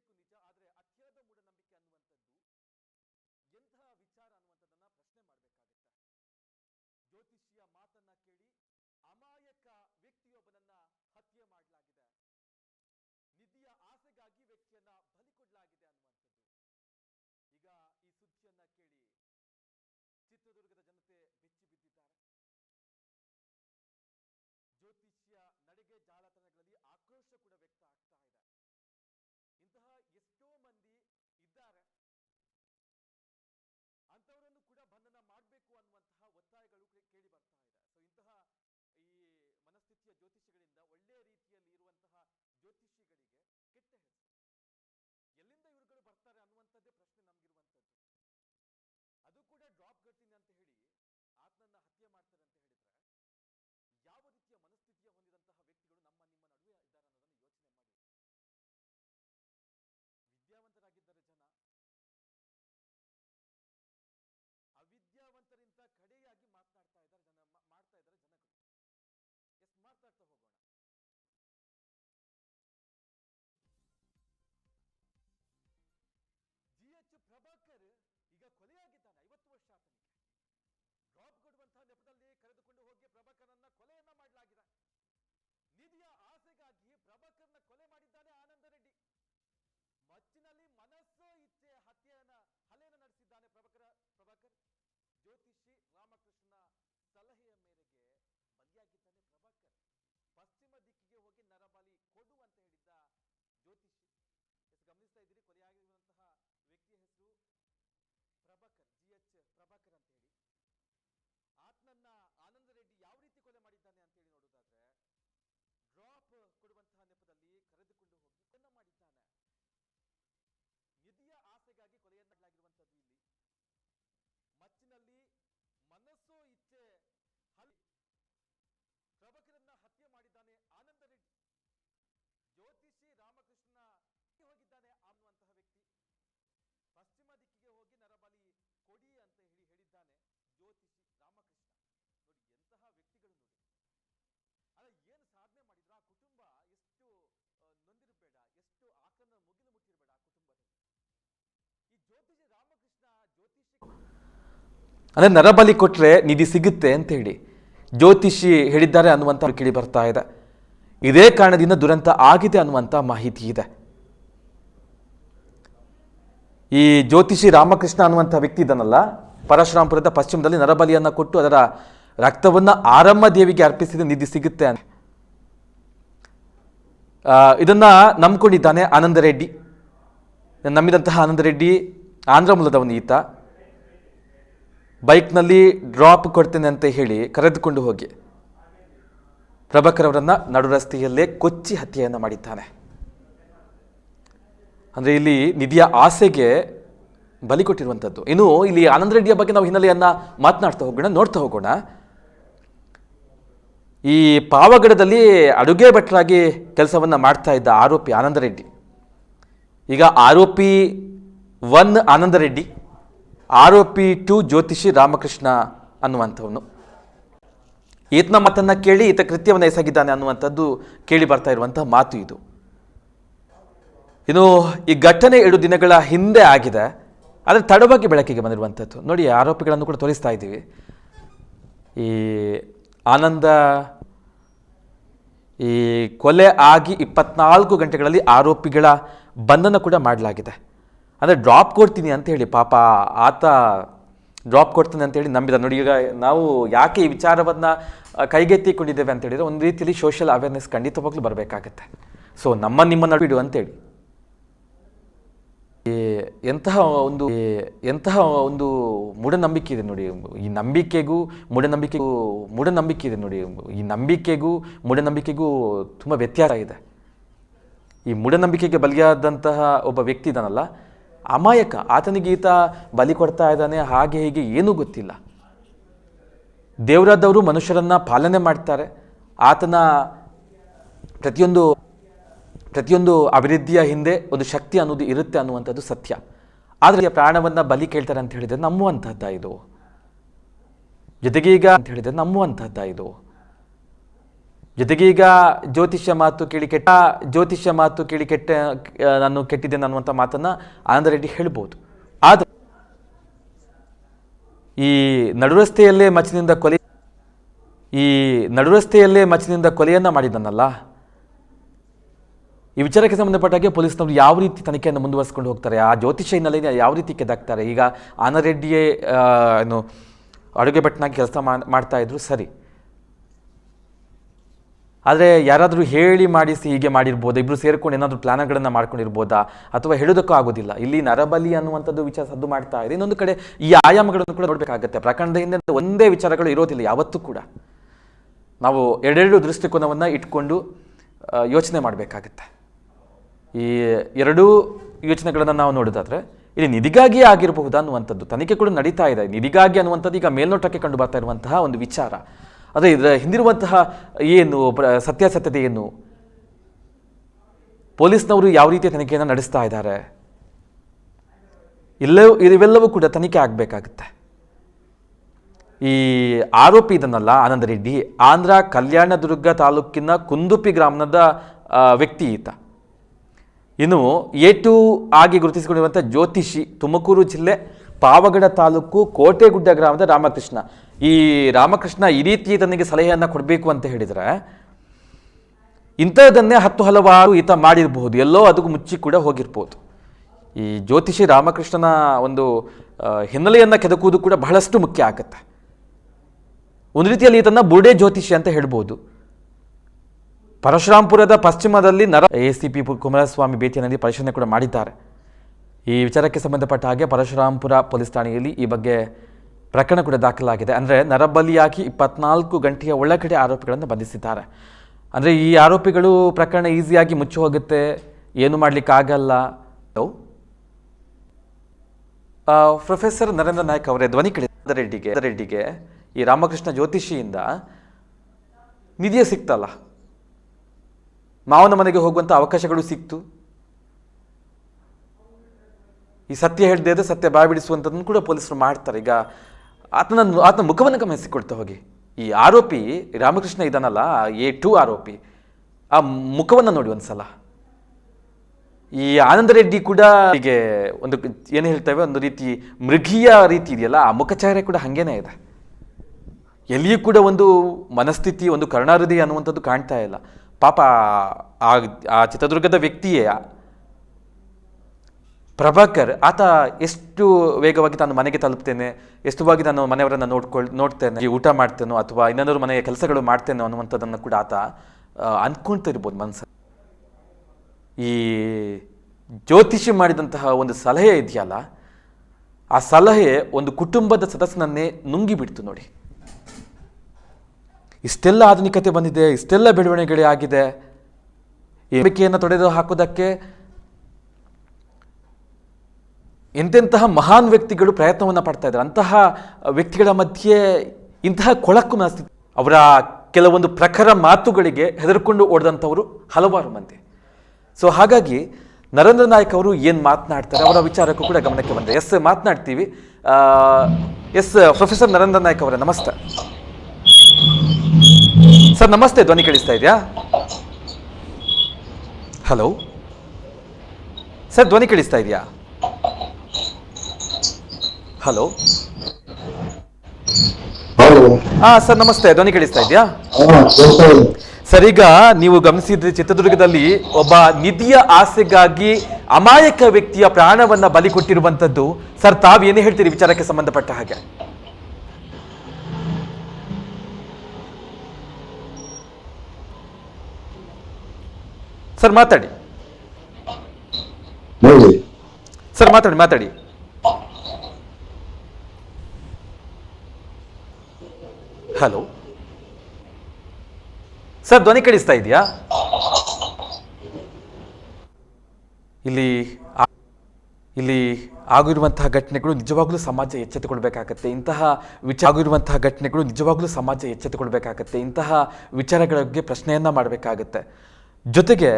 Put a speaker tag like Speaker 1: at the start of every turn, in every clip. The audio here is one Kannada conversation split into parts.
Speaker 1: ನಿಜ, ಆದರೆ ಅತ್ಯದ ಮೂಢನಂಬಿಕೆ ಅನ್ನುವಂಥದ್ದು, ಎಂತಹ ವಿಚಾರ ಅನ್ನುವಂಥದ್ದನ್ನ ಪ್ರಶ್ನೆ ಮಾಡಬೇಕಾಗತ್ತೆ. ಜ್ಯೋತಿಷಿಯ ಮಾತನ್ನ ಕೇಳಿ ಅಮಾಯಕ ವ್ಯಕ್ತಿಯೊಬ್ಬನನ್ನ ಹತ್ಯೆ ಮಾಡಲಾಗಿದೆ. ನಿಧಿಯ ಆಸೆಗಾಗಿ ವ್ಯಕ್ತಿಯನ್ನ ಬಲಿ ಕೊಡಲಾಗಿದೆ ಅನ್ನುವಂಥದ್ದು ಈಗ ಈ ಸುದ್ದಿಯನ್ನ ಕೇಳಿ ಚಿತ್ರದುರ್ಗದ ಜನತೆ ಬೆಚ್ಚಿ ಬಿದ್ದಿದ್ದಾರೆ ಜ್ಯೋತಿಷ್ಯ ನಡೆಗೆ ಜಾಲತಾಣಗಳಲ್ಲಿ ಆಕ್ರೋಶ ಕೂಡ ವ್ಯಕ್ತ ಆಗ್ತಾ ಇದೆ ಇಂತಹ ಎಷ್ಟೋ ಮಂದಿ ಇದ್ದಾರೆ ಅಂಥವರನ್ನು ಕೂಡ ಬಂಧನ ಮಾಡಬೇಕು ಅನ್ನುವಂತಹ ಒತ್ತಾಯಗಳು ಕೇ- ಕೇಳಿ ಬರ್ತಾ ಇದೆ ಸೊ ಇಂತಹ ಈ ಮನಸ್ಥಿತಿಯ ಜ್ಯೋತಿಷಿಗಳಿಂದ ಒಳ್ಳೆಯ ರೀತಿಯಲ್ಲಿ ಇರುವಂತಹ ಜ್ಯೋತಿಷಿಗಳಿಗೆ ಕೆಟ್ಟ ಹೆಸರು. ಎಲ್ಲಿಂದ ಇವರುಗಳು ಬರ್ತಾರೆ ಅನ್ನುವಂಥದ್ದೇ ಪ್ರಶ್ನೆ ನಮ್ಗಿರುವಂಥದ್ದು. ಅದು ಕೂಡ ಡ್ರಾಪ್ ಗಡ್ತೀನಿ ಅಂತ ಹೇಳಿ ಆತನನ್ನ ಹತ್ಯೆ ಮಾಡ್ತಾರೆ ಅಂತ ಹೇಳಿದ್ರೆ ಗಮನಿಸ್ತಾ ಇದ್ದೀರಿ, ಕೊಲೆಯಾಗಿರುವಂತಹ ವ್ಯಕ್ತಿಯ ಹೆಸರು ಪ್ರಭಾಕರ್ ಜಿ ಎಚ್ ಪ್ರಭಾಕರ್ ಅಂತ ಹೇಳಿ ಆತನನ್ನ ಆನಂದ ರೆಡ್ಡಿ ಯಾವ ರೀತಿ ಕೊಲೆ ಮಾಡಿದ್ದಾನೆ ಅಂತ ಹೇಳಿ ನೋಡೋದಾದ್ರೆ ಡ್ರಾಪ್ ಕೊಡುವಂತಹ ನೆಪದಲ್ಲಿ ಕರೆದುಕೊಂಡು ಹೋಗಿ ಕೊಲೆ ಮಾಡಿದ್ದಾನೆ. ನಿಧಿಯ ಆಸೆಗಾಗಿ ಕೊಲೆಯನ್ನ ಮಾಡಲಾಗಿರುವಂತದ್ದು ಇಲ್ಲಿ. ಮಚ್ಚಿನಲ್ಲಿ ಮನಸ್ಸು, ಇಚ್ಛೆ ಹಲ್ ಪ್ರಭಕರನ್ನ ಹತ್ಯೆ ಮಾಡಿದ್ದಾನೆ ಆನಂದ ರೆಡ್ಡಿ ಜ್ಯೋತಿಷಿ ರಾಮಕೃಷ್ಣ ಹೋಗಿದ್ದಾನೆ ಅನ್ನುವಂತಹ ವ್ಯಕ್ತಿ ಪಶ್ಚಿಮ ದಿಕ್ಕಿಗೆ ಹೋಗಿ ನರಬಲಿ ಕೊಡಿ ಅಂತ ಹೇಳಿ ಹೇಳಿದ್ದಾನೆ ಜ್ಯೋತಿಷಿ ರಾಮಕೃಷ್ಣ ನೋಡಿ ಎಂತಹ ವ್ಯಕ್ತಿಗಳು ನೋಡಿ ಅಲ್ಲ ಏನು ಸಾಧನೆ ಮಾಡಿದ್ರು ಆ ಕುಟುಂಬ ಎಷ್ಟು ಆ, ನೊಂದಿರಬೇಡ ಮುಗಿಲು ಮುಟ್ಟಿರಬೇಡ ಆ ಕುಟುಂಬದಲ್ಲಿ. ಈ ಜ್ಯೋತಿಷಿ ರಾಮಕೃಷ್ಣ ಜ್ಯೋತಿಷಿ
Speaker 2: ಅಂದರೆ ನರಬಲಿ ಕೊಟ್ಟರೆ ನಿಧಿ ಸಿಗುತ್ತೆ ಅಂತ ಹೇಳಿ ಜ್ಯೋತಿಷಿ ಹೇಳಿದ್ದಾರೆ ಅನ್ನುವಂಥ ಕೇಳಿ ಬರ್ತಾ ಇದೆ. ಇದೇ ಕಾರಣದಿಂದ ದುರಂತ ಆಗಿದೆ ಅನ್ನುವಂಥ ಮಾಹಿತಿ ಇದೆ. ಈ ಜ್ಯೋತಿಷಿ ರಾಮಕೃಷ್ಣ ಅನ್ನುವಂಥ ವ್ಯಕ್ತಿ ಇದನ್ನಲ್ಲ ಪರಶುರಾಮಪುರದ ಪಶ್ಚಿಮದಲ್ಲಿ ನರಬಲಿಯನ್ನು ಕೊಟ್ಟು ಅದರ ರಕ್ತವನ್ನು ಆರಮ್ಮ ದೇವಿಗೆ ಅರ್ಪಿಸಿದ ನಿಧಿ ಸಿಗುತ್ತೆ ಅಂತ. ಇದನ್ನ ನಂಬ್ಕೊಂಡಿದ್ದಾನೆ ಆನಂದ ರೆಡ್ಡಿ. ನಂಬಿದಂತಹ ಆನಂದ ರೆಡ್ಡಿ ಆಂಧ್ರ ಮೂಲದವನು ಈತ. ಬೈಕ್ನಲ್ಲಿ ಡ್ರಾಪ್ ಕೊಡ್ತೇನೆ ಅಂತ ಹೇಳಿ ಕರೆದುಕೊಂಡು ಹೋಗಿ. ಪ್ರಭಾಕರ್ ಅವರನ್ನು ನಡು ರಸ್ತೆಯಲ್ಲೇ ಕೊಚ್ಚಿ ಹತ್ಯೆಯನ್ನು ಮಾಡಿದ್ದಾನೆ. ಅಂದರೆ ಇಲ್ಲಿ ನಿಧಿಯ ಆಸೆಗೆ ಬಲಿ ಕೊಟ್ಟಿರುವಂಥದ್ದು. ಇನ್ನು ಇಲ್ಲಿ ಆನಂದ ರೆಡ್ಡಿಯ ಬಗ್ಗೆ ನಾವು ಹಿನ್ನೆಲೆಯನ್ನು ಮಾತನಾಡ್ತಾ ಹೋಗೋಣ, ನೋಡ್ತಾ ಹೋಗೋಣ. ಈ ಪಾವಗಡದಲ್ಲಿ ಅಡುಗೆ ಭಟ್ರಾಗಿ ಕೆಲಸವನ್ನು ಮಾಡ್ತಾ ಇದ್ದ ಆರೋಪಿ ಆನಂದರೆಡ್ಡಿ ಈಗ ಆರೋಪಿ ಒನ್ ಆನಂದರೆಡ್ಡಿ ಆರೋಪಿ ಟು ಜ್ಯೋತಿಷಿ ರಾಮಕೃಷ್ಣ ಅನ್ನುವಂಥವನು. ಈತನ ಮತನ್ನು ಕೇಳಿ ಈತ ಕೃತ್ಯವನ್ನು ಎಸಗಿದ್ದಾನೆ ಅನ್ನುವಂಥದ್ದು ಕೇಳಿ ಬರ್ತಾ ಇರುವಂಥ ಮಾತು ಇದು. ಇನ್ನು ಈ ಘಟನೆ ಎರಡು ದಿನಗಳ ಹಿಂದೆ ಆಗಿದೆ. ಆದರೆ ತಡವಾಗಿ ಬೆಳಕಿಗೆ ಬಂದಿರುವಂಥದ್ದು. ನೋಡಿ ಆರೋಪಿಗಳನ್ನು ಕೂಡ ತೋರಿಸ್ತಾ ಇದ್ದೀವಿ. ಈ ಆನಂದ ಈ ಕೊಲೆ ಆಗಿ ಇಪ್ಪತ್ನಾಲ್ಕು ಗಂಟೆಗಳಲ್ಲಿ ಆರೋಪಿಗಳ ಬಂಧನ ಕೂಡ ಮಾಡಲಾಗಿದೆ. ಅಂದರೆ ಡ್ರಾಪ್ ಕೊಡ್ತೀನಿ ಅಂತ ಹೇಳಿ ಪಾಪ ಆತ ಡ್ರಾಪ್ ಕೊಡ್ತೀನಿ ಅಂತ ಹೇಳಿ ನಂಬಿದ. ನೋಡಿ ಈಗ ನಾವು ಯಾಕೆ ಈ ವಿಚಾರವನ್ನು ಕೈಗೆತ್ತಿಕೊಂಡಿದ್ದೇವೆ ಅಂತ ಹೇಳಿದರೆ, ಒಂದು ರೀತಿಯಲ್ಲಿ ಸೋಷಿಯಲ್ ಅವೇರ್ನೆಸ್ ಖಂಡಿತವಾಗ್ಲೂ ಬರಬೇಕಾಗತ್ತೆ. ಸೊ ನಮ್ಮ ನಿಮ್ಮ ನಡುವಿಡು ಅಂತೇಳಿ ಎಂತಹ ಒಂದು ಎಂತಹ ಒಂದು ಮೂಢನಂಬಿಕೆ ಇದೆ ನೋಡಿ, ಈ ನಂಬಿಕೆಗೂ ಮೂಢನಂಬಿಕೆಗೂ ಮೂಢನಂಬಿಕೆ ಇದೆ ನೋಡಿ, ಈ ನಂಬಿಕೆಗೂ ಮೂಢನಂಬಿಕೆಗೂ ತುಂಬ ವ್ಯತ್ಯಾಸ ಇದೆ. ಈ ಮೂಢನಂಬಿಕೆಗೆ ಬಲಿಯಾದಂತಹ ಒಬ್ಬ ವ್ಯಕ್ತಿ ಇದ್ದಾನಲ್ಲ
Speaker 1: ಅಮಾಯಕ, ಆತನಿಗೆ ಈತ ಬಲಿ ಕೊಡ್ತಾ ಇದ್ದಾನೆ, ಹಾಗೆ ಹೀಗೆ ಏನೂ ಗೊತ್ತಿಲ್ಲ. ದೇವರಾದವರು ಮನುಷ್ಯರನ್ನ ಪಾಲನೆ ಮಾಡ್ತಾರೆ, ಆತನ ಪ್ರತಿಯೊಂದು ಪ್ರತಿಯೊಂದು ಅಭಿವೃದ್ಧಿಯ ಹಿಂದೆ ಒಂದು ಶಕ್ತಿ ಅನ್ನೋದು ಇರುತ್ತೆ ಅನ್ನುವಂಥದ್ದು ಸತ್ಯ. ಆದರೆ ಪ್ರಾಣವನ್ನು ಬಲಿ ಕೇಳ್ತಾರೆ ಅಂತ ಹೇಳಿದರೆ ನಂಬುವಂಥದ್ದ ಇದು. ಜೊತೆಗೀಗ ಅಂತ ಹೇಳಿದರೆ ನಂಬುವಂಥದ್ದ ಇದು. ಜೊತೆಗೀಗ ಜ್ಯೋತಿಷ್ಯ ಮಾತು ಕೇಳಿ ಕೆಟ್ಟ, ಜ್ಯೋತಿಷ್ಯ ಮಾತು ಕೇಳಿ ಕೆಟ್ಟ ನಾನು ಕೆಟ್ಟಿದ್ದೇನೆ ಅನ್ನುವಂಥ ಮಾತನ್ನು ಆನಂದ ರೆಡ್ಡಿ ಹೇಳ್ಬೋದು. ಆದ್ರೆ ಈ ನಡುರಸ್ತೆಯಲ್ಲೇ ಮಚ್ಚಿನಿಂದ ಕೊಲೆ, ಈ ನಡುರಸ್ತೆಯಲ್ಲೇ ಮಚ್ಚಿನಿಂದ ಕೊಲೆಯನ್ನು ಮಾಡಿದನಲ್ಲ ಈ ವಿಚಾರಕ್ಕೆ ಸಂಬಂಧಪಟ್ಟಾಗೆ ಪೊಲೀಸ್ನವರು ಯಾವ ರೀತಿ ತನಿಖೆಯನ್ನು ಮುಂದುವರಿಸಿಕೊಂಡು ಹೋಗ್ತಾರೆ? ಆ ಜ್ಯೋತಿಷ ಹಿನ್ನೆಲೆಯಲ್ಲಿ ಯಾವ ರೀತಿ ಕೆದಾಕ್ತಾರೆ? ಈಗ ಆನರೆಡ್ಡಿಯೇ ಏನು, ಅಡುಗೆ ಭಟ್ನಾಗಿ ಕೆಲಸ ಮಾಡ್ತಾ ಇದ್ರು ಸರಿ. ಆದರೆ ಯಾರಾದರೂ ಹೇಳಿ ಮಾಡಿಸಿ ಹೀಗೆ ಮಾಡಿರ್ಬೋದು? ಇಬ್ಬರು ಸೇರ್ಕೊಂಡು ಏನಾದರೂ ಪ್ಲಾನ್ಗಳನ್ನು ಮಾಡ್ಕೊಂಡಿರ್ಬೋದಾ? ಅಥವಾ ಹೇಳೋದಕ್ಕೂ ಆಗೋದಿಲ್ಲ. ಇಲ್ಲಿ ನರಬಲಿ ಅನ್ನುವಂಥದ್ದು ವಿಚಾರ ಸದ್ದು ಮಾಡ್ತಾ ಇದೆ. ಇನ್ನೊಂದು ಕಡೆ ಈ ಆಯಾಮಗಳನ್ನು ಕೂಡ ನೋಡಬೇಕಾಗತ್ತೆ. ಪ್ರಕರಣದ ಹಿಂದೆ ಒಂದೇ ವಿಚಾರಗಳು ಇರೋದಿಲ್ಲ, ಯಾವತ್ತೂ ಕೂಡ. ನಾವು ಎರಡೆರಡು ದೃಷ್ಟಿಕೋನವನ್ನು ಇಟ್ಕೊಂಡು ಯೋಚನೆ ಮಾಡಬೇಕಾಗತ್ತೆ. ಈ ಎರಡೂ ಯೋಚನೆಗಳನ್ನು ನಾವು ನೋಡೋದಾದ್ರೆ, ಇಲ್ಲಿ ನಿಧಿಗಾಗಿ ಆಗಿರಬಹುದು ಅನ್ನುವಂಥದ್ದು, ತನಿಖೆ ಕೂಡ ನಡೀತಾ ಇದೆ. ನಿಧಿಗಾಗಿ ಅನ್ನುವಂಥದ್ದು ಈಗ ಮೇಲ್ನೋಟಕ್ಕೆ ಕಂಡು ಬರ್ತಾ ಇರುವಂತಹ ಒಂದು ವಿಚಾರ. ಅದೇ ಇದರ ಹಿಂದಿರುವಂತಹ ಏನು ಸತ್ಯಾಸತ್ಯತೆ ಏನು? ಪೊಲೀಸ್ನವರು ಯಾವ ರೀತಿಯ ತನಿಖೆಯನ್ನು ನಡೆಸ್ತಾ ಇದ್ದಾರೆ? ಇಲ್ಲವೂ ಇವೆಲ್ಲವೂ ಕೂಡ ತನಿಖೆ ಆಗಬೇಕಾಗುತ್ತೆ. ಈ ಆರೋಪಿ ಇದನ್ನಲ್ಲ, ಆನಂದ ರೆಡ್ಡಿ, ಆಂಧ್ರ ಕಲ್ಯಾಣದುರ್ಗ ತಾಲೂಕಿನ ಕುಂದುಪಿ ಗ್ರಾಮದ ವ್ಯಕ್ತಿ ಈತ. ಇನ್ನು ಎ ಟು ಆಗಿ ಗುರುತಿಸಿಕೊಂಡಿರುವಂಥ ಜ್ಯೋತಿಷಿ ತುಮಕೂರು ಜಿಲ್ಲೆ ಪಾವಗಡ ತಾಲೂಕು ಕೋಟೆಗುಡ್ಡ ಗ್ರಾಮದ ರಾಮಕೃಷ್ಣ. ಈ ರಾಮಕೃಷ್ಣ ಈ ರೀತಿ ತನಗೆ ಸಲಹೆಯನ್ನು ಕೊಡಬೇಕು ಅಂತ ಹೇಳಿದರೆ, ಇಂಥದ್ದನ್ನೇ ಹತ್ತು ಹಲವಾರು ಈತ ಮಾಡಿರಬಹುದು. ಎಲ್ಲೋ ಅದಕ್ಕೂ ಮುಚ್ಚಿ ಕೂಡ ಹೋಗಿರ್ಬೋದು. ಈ ಜ್ಯೋತಿಷಿ ರಾಮಕೃಷ್ಣನ ಒಂದು ಹಿನ್ನೆಲೆಯನ್ನು ಕೆದಕುವುದು ಕೂಡ ಬಹಳಷ್ಟು ಮುಖ್ಯ ಆಗುತ್ತೆ. ಒಂದು ರೀತಿಯಲ್ಲಿ ಈತನ ಬುರ್ಡೆ ಜ್ಯೋತಿಷಿ ಅಂತ ಹೇಳ್ಬೋದು. ಪರಶುರಾಂಪುರದ ಪಶ್ಚಿಮದಲ್ಲಿ ನರ ಎ ಸಿ ಪಿ ಕುಮಾರಸ್ವಾಮಿ ಭೇಟಿಯಲ್ಲಿ ಪರಿಶೀಲನೆ ಕೂಡ ಮಾಡಿದ್ದಾರೆ. ಈ ವಿಚಾರಕ್ಕೆ ಸಂಬಂಧಪಟ್ಟ ಹಾಗೆ ಪರಶುರಾಂಪುರ ಪೊಲೀಸ್ ಠಾಣೆಯಲ್ಲಿ ಈ ಬಗ್ಗೆ ಪ್ರಕರಣ ಕೂಡ ದಾಖಲಾಗಿದೆ. ಅಂದರೆ ನರಬಲಿಯಾಗಿ ಇಪ್ಪತ್ನಾಲ್ಕು ಗಂಟೆಯ ಒಳಗಡೆ ಆರೋಪಿಗಳನ್ನು ಬಂಧಿಸಿದ್ದಾರೆ. ಅಂದರೆ ಈ ಆರೋಪಿಗಳು ಪ್ರಕರಣ ಈಸಿಯಾಗಿ ಮುಚ್ಚಿ ಹೋಗುತ್ತೆ ಏನು ಮಾಡಲಿಕ್ಕಾಗಲ್ಲ ಆಗಲ್ಲ. ಪ್ರೊಫೆಸರ್ ನರೇಂದ್ರ ನಾಯ್ಕ್ ಅವರೇ ಧ್ವನಿ ಕಡೆ ರೆಡ್ಡಿಗೆ ರೆಡ್ಡಿಗೆ ಈ ರಾಮಕೃಷ್ಣ ಜ್ಯೋತಿಷಿಯಿಂದ ನಿಧಿಯೇ ಸಿಕ್ತಲ್ಲ. ಮಾವನ ಮನೆಗೆ ಹೋಗುವಂಥ ಅವಕಾಶಗಳು ಸಿಕ್ತು. ಈ ಸತ್ಯ ಹೇಳದೇ ಇದ್ದರೆ ಸತ್ಯ ಬಾಯ್ ಬಿಡಿಸುವಂಥದ್ದನ್ನು ಕೂಡ ಪೊಲೀಸರು ಮಾಡ್ತಾರೆ. ಈಗ ಆತನ ಆತನ ಮುಖವನ್ನು ಗಮನಿಸಿಕೊಳ್ತಾ ಹೋಗಿ. ಈ ಆರೋಪಿ ರಾಮಕೃಷ್ಣ ಇದಾನಲ್ಲ ಎ ಟು ಆರೋಪಿ, ಆ ಮುಖವನ್ನು ನೋಡಿ ಒಂದ್ಸಲ. ಈ ಆನಂದ ರೆಡ್ಡಿ ಕೂಡ ಹೀಗೆ ಒಂದು ಏನು ಹೇಳ್ತೇವೆ, ಒಂದು ರೀತಿ ಮೃಗೀಯ ರೀತಿ ಇದೆಯಲ್ಲ, ಆ ಮುಖಚಾರ್ಯ ಕೂಡ ಹಾಗೇನೇ ಇದೆ. ಎಲ್ಲಿಯೂ ಕೂಡ ಒಂದು ಮನಸ್ಥಿತಿ, ಒಂದು ಕರುಣಾಹೃದಯ ಅನ್ನುವಂಥದ್ದು ಕಾಣ್ತಾ ಇಲ್ಲ. ಪಾಪ ಆ ಆ ಚಿತ್ರದುರ್ಗದ ವ್ಯಕ್ತಿಯೇ ಪ್ರಭಾಕರ್, ಆತ ಎಷ್ಟು ವೇಗವಾಗಿ ನಾನು ಮನೆಗೆ ತಲುಪ್ತೇನೆ ಎಷ್ಟುವಾಗಿ ನಾನು ಮನೆಯವರನ್ನು ನೋಡ್ಕೊಳ್, ನೋಡ್ತೇನೆ, ಈ ಊಟ ಮಾಡ್ತೇನೋ ಅಥವಾ ಇನ್ನೊಂದು ಮನೆಯ ಕೆಲಸಗಳು ಮಾಡ್ತೇನೋ ಅನ್ನುವಂಥದ್ದನ್ನು ಕೂಡ ಆತ ಅಂದ್ಕೊಳ್ತಿರ್ಬೋದು ಮನಸ್ಸು ಈ ಜ್ಯೋತಿಷಿ ಮಾಡಿದಂತಹ ಒಂದು ಸಲಹೆ ಇದೆಯಲ್ಲ, ಆ ಸಲಹೆ ಒಂದು ಕುಟುಂಬದ ಸದಸ್ಯನನ್ನೇ ನುಂಗಿಬಿಡ್ತು ನೋಡಿ. ಇಷ್ಟೆಲ್ಲ ಆಧುನಿಕತೆ ಬಂದಿದೆ, ಇಷ್ಟೆಲ್ಲ ಬೆಳವಣಿಗೆ ಆಗಿದೆ. ಈ ನಂಬಿಕೆಯನ್ನು ತೊಡೆದು ಹಾಕೋದಕ್ಕೆ ಎಂತೆಂತಹ ಮಹಾನ್ ವ್ಯಕ್ತಿಗಳು ಪ್ರಯತ್ನವನ್ನು ಪಡ್ತಾ ಇದ್ದಾರೆ. ಅಂತಹ ವ್ಯಕ್ತಿಗಳ ಮಧ್ಯೆ ಇಂತಹ ಕೊಳಕು ಮನಸ್ಥಿತಿ. ಅವರ ಕೆಲವೊಂದು ಪ್ರಖರ ಮಾತುಗಳಿಗೆ ಹೆದರ್ಕೊಂಡು ಓಡಿದಂಥವರು ಹಲವಾರು ಮಂದಿ. ಸೊ ಹಾಗಾಗಿ ನರೇಂದ್ರ ನಾಯ್ಕ್ ಅವರು ಏನು ಮಾತನಾಡ್ತಾರೆ ಅವರ ವಿಚಾರಕ್ಕೂ ಕೂಡ ಗಮನಕ್ಕೆ ಬಂದೆ. ಎಸ್, ಮಾತನಾಡ್ತೀವಿ. ಎಸ್, ಪ್ರೊಫೆಸರ್ ನರೇಂದ್ರ ನಾಯ್ಕ ಅವರೇ, ನಮಸ್ತೆ. ಸರ್ ನಮಸ್ತೆ ಧ್ವನಿ ಕೇಳಿಸ್ತಾ ಇದೆಯಾ? ಹಲೋ ಸರ್ ಧ್ವನಿ ಕೇಳಿಸ್ತಾ ಇದೆಯಾ? ಹಲೋ ಹಾ ಸರ್ ನಮಸ್ತೆ ಧ್ವನಿ ಕೇಳಿಸ್ತಾ ಇದೆಯಾ? ಸರ್ ಈಗ ನೀವು ಗಮನಿಸಿದ್ರೆ ಚಿತ್ರದುರ್ಗದಲ್ಲಿ ಒಬ್ಬ ನಿಧಿಯ ಆಸೆಗಾಗಿ ಅಮಾಯಕ ವ್ಯಕ್ತಿಯ ಪ್ರಾಣವನ್ನ ಬಲಿ ಕೊಟ್ಟಿರುವಂತದ್ದು. ಸರ್ ತಾವು ಏನೇ ಹೇಳ್ತೀರಿ ವಿಚಾರಕ್ಕೆ ಸಂಬಂಧಪಟ್ಟ ಹಾಗೆ? ಸರ್ ಮಾತಾಡಿ. ಸರ್ ಮಾತಾಡಿ ಮಾತಾಡಿ. ಹಲೋ. ಸರ್ ಧ್ವನಿ ಕೇಳಿಸ್ತಾ ಇದೆಯಾ? ಇಲ್ಲಿ ಇಲ್ಲಿ ಆಗಿರುವಂತಹ ಘಟನೆಗಳು ನಿಜವಾಗ್ಲೂ ಸಮಾಜ ಎಚ್ಚೆತ್ತುಕೊಳ್ಬೇಕಾಗತ್ತೆ. ಇಂತಹ ವಿಚಾರ ಆಗಿರುವಂತಹ ಘಟನೆಗಳು ನಿಜವಾಗ್ಲೂ ಸಮಾಜ ಎಚ್ಚೆತ್ತುಕೊಳ್ಬೇಕಾಗತ್ತೆ. ಇಂತಹ ವಿಚಾರಗಳ ಬಗ್ಗೆ ಪ್ರಶ್ನೆಯನ್ನ ಮಾಡಬೇಕಾಗತ್ತೆ. ಜೊತೆಗೆ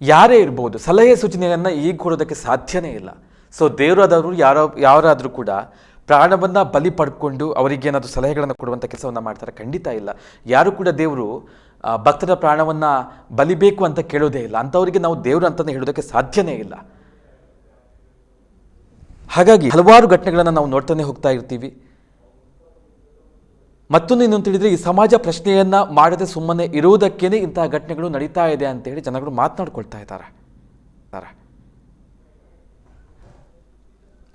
Speaker 1: ಯಾರೇ ಇರ್ಬೋದು, ಸಲಹೆ ಸೂಚನೆಯನ್ನು ಈಗ ಕೊಡೋದಕ್ಕೆ ಸಾಧ್ಯನೇ ಇಲ್ಲ. ಸೊ ದೇವರಾದವರು ಯಾರೋ, ಯಾರಾದರೂ ಕೂಡ ಪ್ರಾಣವನ್ನು ಬಲಿ ಪಡ್ಕೊಂಡು ಅವರಿಗೇನಾದರೂ ಸಲಹೆಗಳನ್ನು ಕೊಡುವಂಥ ಕೆಲಸವನ್ನು ಮಾಡ್ತಾರೆ, ಖಂಡಿತ ಇಲ್ಲ. ಯಾರು ಕೂಡ ದೇವರು ಭಕ್ತರ ಪ್ರಾಣವನ್ನು ಬಲಿಬೇಕು ಅಂತ ಕೇಳೋದೇ ಇಲ್ಲ. ಅಂಥವರಿಗೆ ನಾವು ದೇವರು ಅಂತಲೇ ಹೇಳೋದಕ್ಕೆ ಸಾಧ್ಯನೇ ಇಲ್ಲ. ಹಾಗಾಗಿ ಹಲವಾರು ಘಟನೆಗಳನ್ನು ನಾವು ನೋಡ್ತಾನೆ ಹೋಗ್ತಾ ಇರ್ತೀವಿ. ಮತ್ತೊಂದು ಇನ್ನೊಂದು ಅಂತ ಹೇಳಿದ್ರೆ ಈ ಸಮಾಜ ಪ್ರಶ್ನೆಯನ್ನ ಮಾಡದೆ ಸುಮ್ಮನೆ ಇರುವುದಕ್ಕೇನೆ ಇಂತಹ ಘಟನೆಗಳು ನಡೀತಾ ಇದೆ ಅಂತ ಹೇಳಿ ಜನಗಳು ಮಾತನಾಡ್ಕೊಳ್ತಾ ಇದ್ದಾರೆ.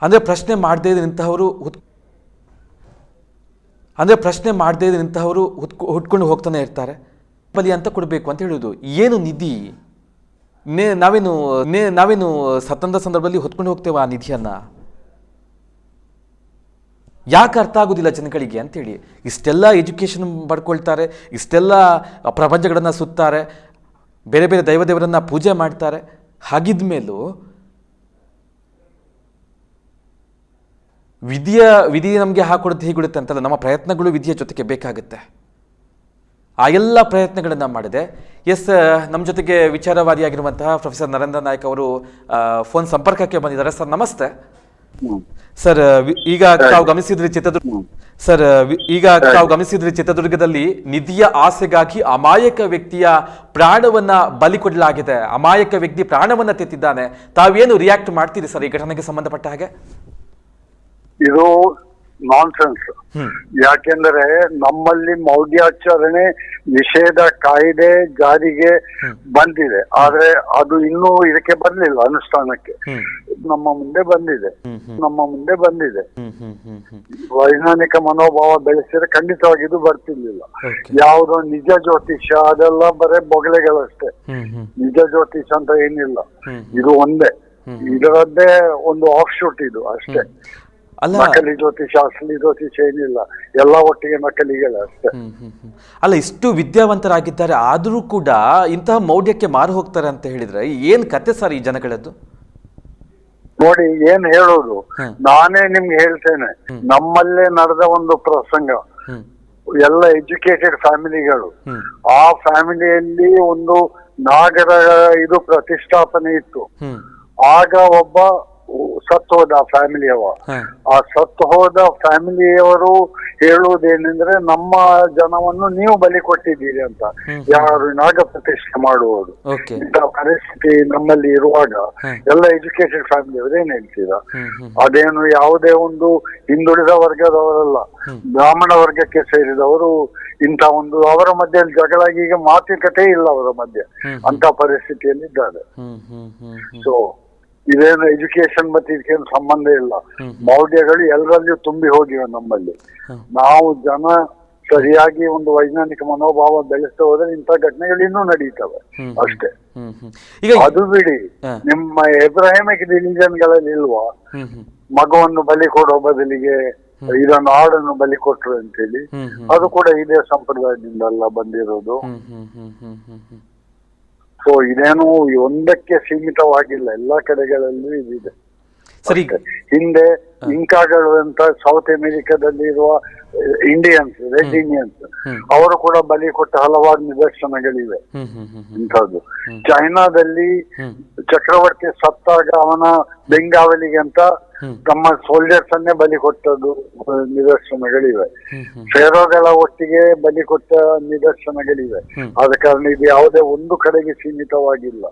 Speaker 1: ಅಂದ್ರೆ ಪ್ರಶ್ನೆ ಮಾಡದೇ ನಿಂತವರು ಅಂದ್ರೆ ಪ್ರಶ್ನೆ ಮಾಡದೇ ನಿಂತವರು ಹುಟ್ಕೊ ಹುಟ್ಕೊಂಡು ಹೋಗ್ತಾನೆ ಇರ್ತಾರೆ. ಬಲಿ ಅಂತ ಕೊಡಬೇಕು ಅಂತ ಹೇಳುವುದು ಏನು ನಿಧಿ? ನಾವೇನು ನಾವೇನು ಸತ್ತಂದ ಸಂದರ್ಭದಲ್ಲಿ ಹೊತ್ಕೊಂಡು ಹೋಗ್ತೇವೆ ಆ ನಿಧಿಯನ್ನ? ಯಾಕೆ ಅರ್ಥ ಆಗೋದಿಲ್ಲ ಜನಗಳಿಗೆ ಅಂತೇಳಿ. ಇಷ್ಟೆಲ್ಲ ಎಜುಕೇಷನ್ ಪಡ್ಕೊಳ್ತಾರೆ, ಇಷ್ಟೆಲ್ಲ ಪ್ರಪಂಚಗಳನ್ನು ಸುತ್ತಾರೆ, ಬೇರೆ ಬೇರೆ ದೈವದೇವರನ್ನು ಪೂಜೆ ಮಾಡ್ತಾರೆ. ಹಾಗಿದ್ದ ಮೇಲೂ ವಿಧಿಯ, ವಿಧಿ ನಮಗೆ ಹಾಕೊಡುತ್ತೆ ಹೀಗಿಡುತ್ತೆ ಅಂತಲ್ಲ, ನಮ್ಮ ಪ್ರಯತ್ನಗಳು ವಿಧಿಯ ಜೊತೆಗೆ ಬೇಕಾಗುತ್ತೆ. ಆ ಎಲ್ಲ ಪ್ರಯತ್ನಗಳನ್ನು ಮಾಡಿದೆ. ಎಸ್ ನಮ್ಮ ಜೊತೆಗೆ ವಿಚಾರವಾದಿಯಾಗಿರುವಂತಹ ಪ್ರೊಫೆಸರ್ ನರೇಂದ್ರ ನಾಯ್ಕ್ ಅವರು ಫೋನ್ ಸಂಪರ್ಕಕ್ಕೆ ಬಂದಿದ್ದಾರೆ. ಸರ್, ನಮಸ್ತೆ. ಸರ್ ಈಗ ತಾವು ಗಮನಿಸಿದ್ರೆ ಚಿತ್ರದುರ್ಗ ಸರ್ ಈಗ ತಾವು ಗಮನಿಸಿದ್ರೆ ಚಿತ್ರದುರ್ಗದಲ್ಲಿ ನಿಧಿಯ ಆಸೆಗಾಗಿ ಅಮಾಯಕ ವ್ಯಕ್ತಿಯ ಪ್ರಾಣವನ್ನ ಬಲಿ ಕೊಡಲಾಗಿದೆ. ಅಮಾಯಕ ವ್ಯಕ್ತಿ ಪ್ರಾಣವನ್ನ ತೆತ್ತಿದ್ದಾನೆ. ತಾವೇನು ರಿಯಾಕ್ಟ್ ಮಾಡ್ತೀರಿ ಸರ್ ಈ ಘಟನೆಗೆ ಸಂಬಂಧಪಟ್ಟ ಹಾಗೆ?
Speaker 3: ಇದು ನಾನ್ಸೆನ್ಸ್ ಯಾಕೆಂದರೆ ನಮ್ಮಲ್ಲಿ ಮೌಢ್ಯಾಚರಣೆ ನಿಷೇಧ ಕಾಯ್ದೆ ಜಾರಿಗೆ ಬಂದಿದೆ. ಆದ್ರೆ ಅದು ಇನ್ನೂ ಇದಕ್ಕೆ ಬರ್ಲಿಲ್ಲ ಅನುಷ್ಠಾನಕ್ಕೆ. ನಮ್ಮ ಮುಂದೆ ಬಂದಿದೆ. ನಮ್ಮ ಮುಂದೆ ಬಂದಿದೆ. ವೈಜ್ಞಾನಿಕ ಮನೋಭಾವ ಬೆಳೆಸಿದ್ರೆ ಖಂಡಿತವಾಗಿ ಇದು ಬರ್ತಿರ್ಲಿಲ್ಲ. ಯಾವುದೋ ನಿಜ ಜ್ಯೋತಿಷ್ಯ ಅದೆಲ್ಲ ಬರೇ ಬೊಗಳೆಗಳಷ್ಟೇ. ನಿಜ ಜ್ಯೋತಿಷ ಅಂತ ಏನಿಲ್ಲ. ಇದು ಒಂದೇ. ಇದರದ್ದೇ ಒಂದು ಆಫ್ ಶೂಟ್ ಇದು ಅಷ್ಟೇ.
Speaker 1: ಅಲ್ಲ.
Speaker 3: ನಕಲಿ ಜ್ಯೋತಿಷ ಏನಿಲ್ಲ ಎಲ್ಲ ಒಟ್ಟಿಗೆ ನಕಲಿಗಳೇ ಅಷ್ಟೇ.
Speaker 1: ಅಲ್ಲ ಇಷ್ಟು ವಿದ್ಯಾವಂತರಾಗಿದ್ದಾರೆ ಆದರೂ ಕೂಡ ಇಂತಹ ಮೌಢ್ಯಕ್ಕೆ ಮಾರು ಹೋಗ್ತಾರೆ ಅಂತ ಹೇಳಿದ್ರೆ ಏನ್ ಕತೆ ಸರ್ ಈ ಜನಗಳದ್ದು?
Speaker 3: ನೋಡಿ ಏನ್ ಹೇಳೋದು? ನಾನೇ ನಿಮ್ಗೆ ಹೇಳ್ತೇನೆ. ನಮ್ಮಲ್ಲೇ ನಡೆದ ಒಂದು ಪ್ರಸಂಗ. ಎಲ್ಲ ಎಜುಕೇಟೆಡ್ ಫ್ಯಾಮಿಲಿಗಳು. ಆ ಫ್ಯಾಮಿಲಿಯಲ್ಲಿ ಒಂದು ನಾಗರ ಇದು ಪ್ರತಿಷ್ಠಾಪನೆ ಇತ್ತು. ಆಗ ಒಬ್ಬ ಸತ್ತು ಹೋದ ಫ್ಯಾಮಿಲಿಯವ
Speaker 1: ಅವ.
Speaker 3: ಆ ಸತ್ತು ಹೋದ ಫ್ಯಾಮಿಲಿಯವರು ಹೇಳುವುದೇನೆಂದ್ರೆ ನಮ್ಮ ಜನವನ್ನು ನೀವು ಬಲಿ ಕೊಟ್ಟಿದ್ದೀರಿ ಅಂತ. ಯಾರು ನಾಗ ಪ್ರತಿಷ್ಠೆ
Speaker 1: ಮಾಡುವವರು.
Speaker 3: ಇಂತಹ ಪರಿಸ್ಥಿತಿ ನಮ್ಮಲ್ಲಿ ಇರುವಾಗ. ಎಲ್ಲ ಎಜುಕೇಟೆಡ್ ಫ್ಯಾಮಿಲಿ ಏನ್ ಹೇಳ್ತೀರಾ? ಅದೇನು ಯಾವುದೇ ಒಂದು ಹಿಂದುಳಿದ ವರ್ಗದವರಲ್ಲ. ಬ್ರಾಹ್ಮಣ ವರ್ಗಕ್ಕೆ ಸೇರಿದವರು ಇಂಥ ಒಂದು ಅವರ ಮಧ್ಯೆಯಲ್ಲಿ ಜಗಳ ಈಗ ಮಾತುಕತೆ ಇಲ್ಲ ಅವರ ಮಧ್ಯೆ. ಅಂತ
Speaker 1: ಹ್ಮ್. ಹ್ಮ್
Speaker 3: ಸೊ ಇದೇನು ಎಜುಕೇಶನ್ ಮತ್ತೆ ಇದಕ್ಕೇನು ಸಂಬಂಧ ಇಲ್ಲ. ಮೌಢ್ಯಗಳು ಎಲ್ಲರಲ್ಲಿಯೂ ತುಂಬಿ ಹೋಗಿವೆ ನಮ್ಮಲ್ಲಿ. ನಾವು ಜನ ಸರಿಯಾಗಿ ಒಂದು ವೈಜ್ಞಾನಿಕ ಮನೋಭಾವ ಬೆಳೆಸ್ತಾ ಹೋದ್ರೆ ಇಂಥ ಘಟನೆಗಳು ಇನ್ನೂ ನಡೀತವೆ ಅಷ್ಟೇ. ಅದು ಬಿಡಿ ನಿಮ್ಮ ಎಬ್ರಾಹಿಮಿಕ್ ರಿಲಿಜನ್ಗಳಲ್ಲಿ ಇಲ್ವಾ? ಮಗುವನ್ನು ಬಲಿ ಕೊಡೋ ಬದಲಿಗೆ ಇದನ್ನು ಆಡನ್ನು ಬಲಿ ಕೊಟ್ರು ಅಂತೇಳಿ. ಅದು ಕೂಡ ಇದೇ ಸಂಪ್ರದಾಯದಿಂದಲ್ಲ ಬಂದಿರೋದು
Speaker 1: ಹ್ಮ್ ಹ್ಮ್ ಹ್ಮ್ ಹ್ಮ್ ಹ್ಮ್ ಹ್ಮ್
Speaker 3: ಸೊ ಇದೇನು ಒಂದಕ್ಕೆ ಸೀಮಿತವಾಗಿಲ್ಲ. ಎಲ್ಲಾ ಕಡೆಗಳಲ್ಲೂ ಇದಿದೆ.
Speaker 1: ಸರಿ.
Speaker 3: ಹಿಂದೆ ಇಂಕಾಗಳು ಅಂತ ಸೌತ್ ಅಮೆರಿಕಾದಲ್ಲಿ ಇರುವ ಇಂಡಿಯನ್ಸ್ ರೆಡ್ ಇಂಡಿಯನ್ಸ್ ಅವರು ಕೂಡ ಬಲಿ ಕೊಟ್ಟ ಹಲವಾರು ನಿದರ್ಶನಗಳಿವೆ. ಇಂಥದ್ದು. ಚೈನಾದಲ್ಲಿ ಚಕ್ರವರ್ತಿ ಸತ್ತಾಗ ಅವನ ಬೆಂಗಾವಲಿಗೆ ಅಂತ ತಮ್ಮ ಸೋಲ್ಜರ್ಸ್ ಅನ್ನೇ ಬಲಿ ಕೊಟ್ಟದ್ದು ನಿದರ್ಶನಗಳಿವೆ. ಫೇರೋಗಳ ಒಟ್ಟಿಗೆ ಬಲಿ ಕೊಟ್ಟ ನಿದರ್ಶನಗಳಿವೆ. ಆದ ಕಾರಣ ಇದು ಯಾವುದೇ ಒಂದು ಕಡೆಗೆ ಸೀಮಿತವಾಗಿಲ್ಲ.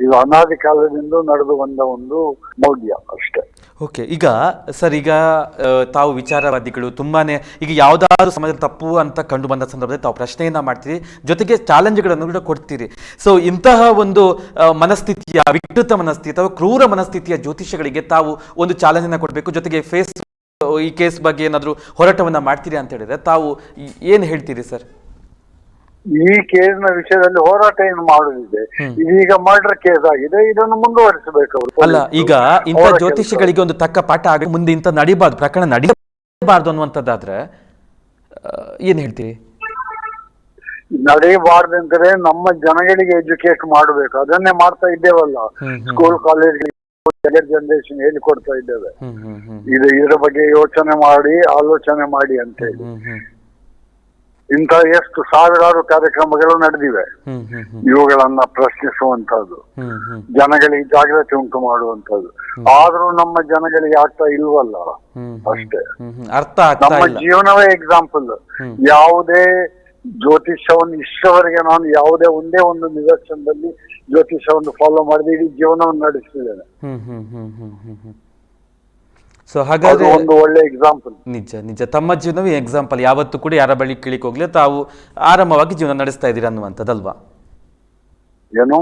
Speaker 3: ಇದು ಅನಾದಿ ಕಾಲದಿಂದ ನಡೆದು ಬಂದ ಒಂದು ಮೌಲ್ಯ ಅಷ್ಟೇ.
Speaker 1: ಓಕೆ, ಈಗ, ಸರ್, ಈಗ ತಾವು ವಿಚಾರವಾದಿಗಳು, ತುಂಬಾನೇ, ಈಗ ಯಾವುದಾದ್ರು ಸಮಾಜದಲ್ಲಿ ತಪ್ಪು ಅಂತ ಕಂಡು ಬಂದ ಸಂದರ್ಭದಲ್ಲಿ ತಾವು ಪ್ರಶ್ನೆಯನ್ನ ಮಾಡ್ತೀರಿ, ಜೊತೆಗೆ ಚಾಲೆಂಜ್ಗಳನ್ನು ಕೂಡ ಕೊಡ್ತೀರಿ. ಸೊ, ಇಂತಹ ಒಂದು ಮನಸ್ಥಿತಿಯ, ವಿಕೃತ ಮನಸ್ಥಿತಿ ಅಥವಾ ಕ್ರೂರ ಮನಸ್ಥಿತಿಯ ಜ್ಯೋತಿಷಗಳಿಗೆ ತಾವು ಒಂದು ಚಾಲೆಂಜ್ ಅನ್ನ ಕೊಡಬೇಕು, ಜೊತೆಗೆ ಫೇಸ್, ಈ ಕೇಸ್ ಬಗ್ಗೆ ಏನಾದರೂ ಹೋರಾಟವನ್ನ ಮಾಡ್ತೀರಿ ಅಂತ ಹೇಳಿದ್ರೆ ತಾವು ಏನ್ ಹೇಳ್ತೀರಿ, ಸರ್?
Speaker 3: ಈ ಕೇಸಿನ ವಿಷಯದಲ್ಲಿ ಹೋರಾಟ ಏನು ಮಾಡುದಿದೆ. ಇದೀಗ ಮರ್ಡರ್ ಕೇಸ್ ಆಗಿದೆ. ಇದನ್ನು ಮುಂದುವರಿಸಬೇಕು ಅವರು.
Speaker 1: ಅಲ್ಲ ಈಗ ಇಂಥ ಜ್ಯೋತಿಷಿಗಳಿಗೆ ಒಂದು ತಕ್ಕ ಪಾಠ ಆಗ ಮುಂದೆ ಇಂಥ ನಡಿಬಾರ್ದು ಪ್ರಕರಣ ನಡಿಬಾರ್ದು ಅನ್ನುವಂಥದ್ದಾದ್ರೆ ಏನ್ ಹೇಳ್ತೀರಿ?
Speaker 3: ನಡೆಯಬಾರ್ದಂದ್ರೆ ನಮ್ಮ ಜನಗಳಿಗೆ ಎಜುಕೇಟ್ ಮಾಡಬೇಕು. ಅದನ್ನೇ ಮಾಡ್ತಾ ಇದ್ದೇವಲ್ಲ. ಸ್ಕೂಲ್ ಕಾಲೇಜ್ ಜನರೇಷನ್ ಹೇಳಿಕೊಡ್ತಾ ಇದ್ದೇವೆ. ಇದು ಇದರ ಬಗ್ಗೆ ಯೋಚನೆ ಮಾಡಿ ಆಲೋಚನೆ ಮಾಡಿ ಅಂತ ಹೇಳಿ ಇಂಥ ಎಷ್ಟು ಸಾವಿರಾರು ಕಾರ್ಯಕ್ರಮಗಳು ನಡೆದಿವೆ. ಇವುಗಳನ್ನ
Speaker 1: ಹ್ಮ್
Speaker 3: ಜನಗಳಿಗೆ ಜಾಗೃತಿ ಉಂಟು ಮಾಡುವಂತದ್ದು ಆದ್ರೂ ನಮ್ಮ ಜನಗಳಿಗೆ ಆಗ್ತಾ ಇಲ್ವಲ್ಲ? ಅಷ್ಟೇ.
Speaker 1: ಅರ್ಥ
Speaker 3: ನಮ್ಮ ಜೀವನವೇ ಎಕ್ಸಾಂಪಲ್. ಯಾವುದೇ ಜ್ಯೋತಿಷ್ಯವನ್ನು ಇಷ್ಟವರೆಗೆ ನಾನು ಯಾವುದೇ ಒಂದೇ ಒಂದು ನಿದರ್ಶನದಲ್ಲಿ ಜ್ಯೋತಿಷ್ಯವನ್ನು ಫಾಲೋ ಮಾಡಿದ ಇಡೀ ಜೀವನವನ್ನು ನಡೆಸಿದ್ದೇನೆ
Speaker 1: ಹ್ಮ್ ಹ್ಮ್ ಹ್ಮ್ ಹ್ಮ್ ಹ್ಮ್ ಹ್ಮ್ ಸೊ ಹಾಗಾದ್ರೆ
Speaker 3: ಒಂದು ಒಳ್ಳೆ ಎಕ್ಸಾಂಪಲ್
Speaker 1: ನಿಜ ನಿಜ. ತಮ್ಮ ಜೀವನವೇ ಎಕ್ಸಾಂಪಲ್ ಯಾವತ್ತೂ ಕೂಡ ಯಾರ ಬಳಿ ಕೇಳಿಕ್ ಹೋಗ್ಲಿ ತಾವು ಆರಾಮವಾಗಿ ಜೀವನ ನಡೆಸ್ತಾ ಇದ್ದೀರಾ ಅನ್ನುವಂಥದ್ದಲ್ವಾ?
Speaker 3: ಏನು?